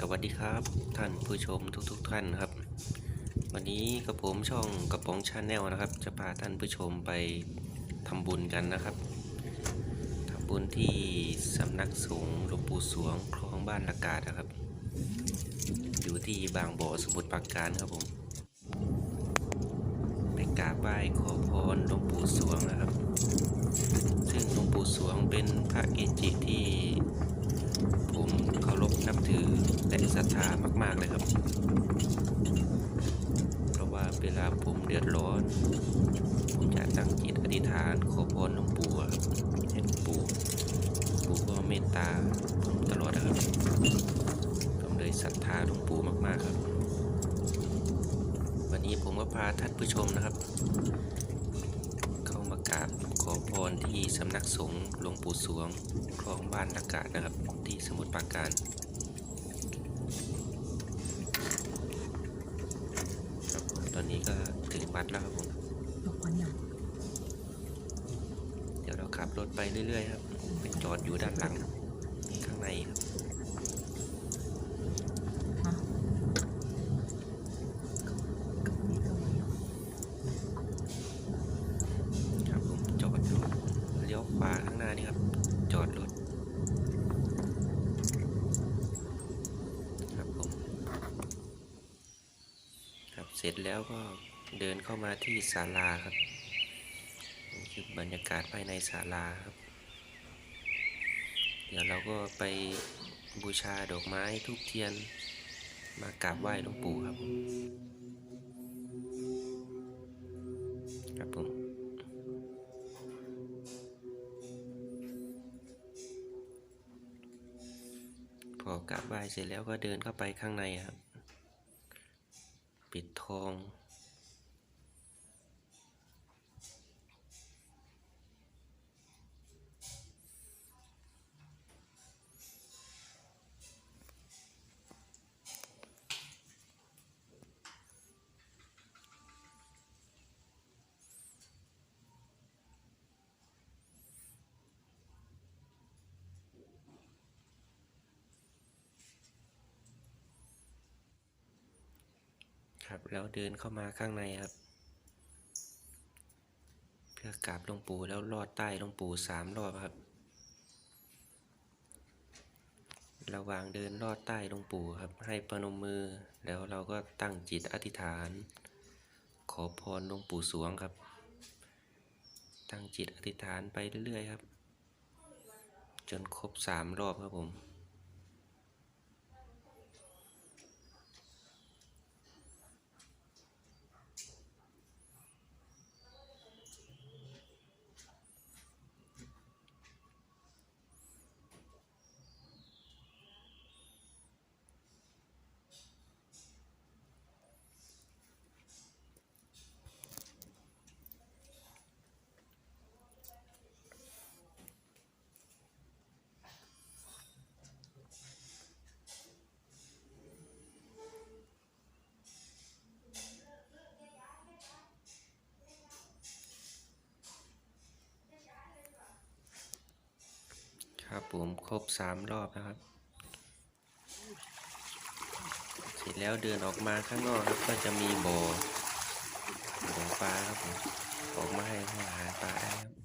สวัสดีครับ ท่านผู้ชมทุกๆทท่านครับ วันนี้กับผมช่องกระป๋องชาแนลนะครับ จะพาท่านผู้ชมไปทำบุญกันนะครับทำบุญที่สำนักสงฆ์หลวงปู่สวงคลองบ้านละกาดนะครับ อยู่ที่บางบ่อสมุทรปราการครับผม ไปกราบไหว้ขอพรหลวงปู่สวงนะครับ ซึ่งหลวงปู่สวงเป็นพระเกจิที่ นับถือและศรัทธามาก ๆ เลยครับ เพราะว่าเวลาผมเดือดร้อน ผมจะตั้งจิตอธิษฐานขอพรหลวงปู่อะครับให้หลวงปู่ปู่ก็เมตตาผมตลอดนะครับ ผมเลยศรัทธาหลวงปู่มาก ๆ ครับ วันนี้ผมก็พาท่านผู้ชมนะครับ เข้ามากราบขอพรที่สำนักสงฆ์หลวงปู่สวงคลองบ้านอากาศนะครับที่สมุทรปราการครับผมตอนนี้ก็ถึง วัดแล้วครับผมยกวันอย่างเดี๋ยวเราขับรถไปเรื่อยๆครับไปจอดอยู่ด้านหลังข้างในครับฮะครับผมจอดอยู่เลี้ยวขวาข้างหน้านี่ครับ จอดรถครับผม ครับเสร็จแล้วก็ เดินเข้ามาที่ศาลาครับนี่คือบรรยากาศภายในศาลาครับ เดี๋ยวเราก็ไปบูชาดอกไม้ทูบเทียนมากราบไหว้หลวงปู่ครับครับผมพอกราบไหว้เสร็จแล้วก็เดินเข้าไปข้างในครับ ปิดทอง ครับ แล้วเดินเข้ามาข้างในครับ เพื่อกราบหลวงปู่แล้วลอดใต้หลวงปู่สามรอบครับ ระหว่างเดินลอดใต้หลวงปู่ครับ ให้ประนมมือ แล้วเราก็ตั้งจิตอธิษฐาน ขอพรหลวงปู่สวงครับ ตั้งจิตอธิษฐานไปเรื่อยๆครับ จนครบสามรอบครับผม ครับผมครบสามรอบนะครับ เสร็จแล้วเดินออกมาข้างนอกครับก็จะมีบ่อบ่อปลาครับผมออกมาให้อาหารปลาครับ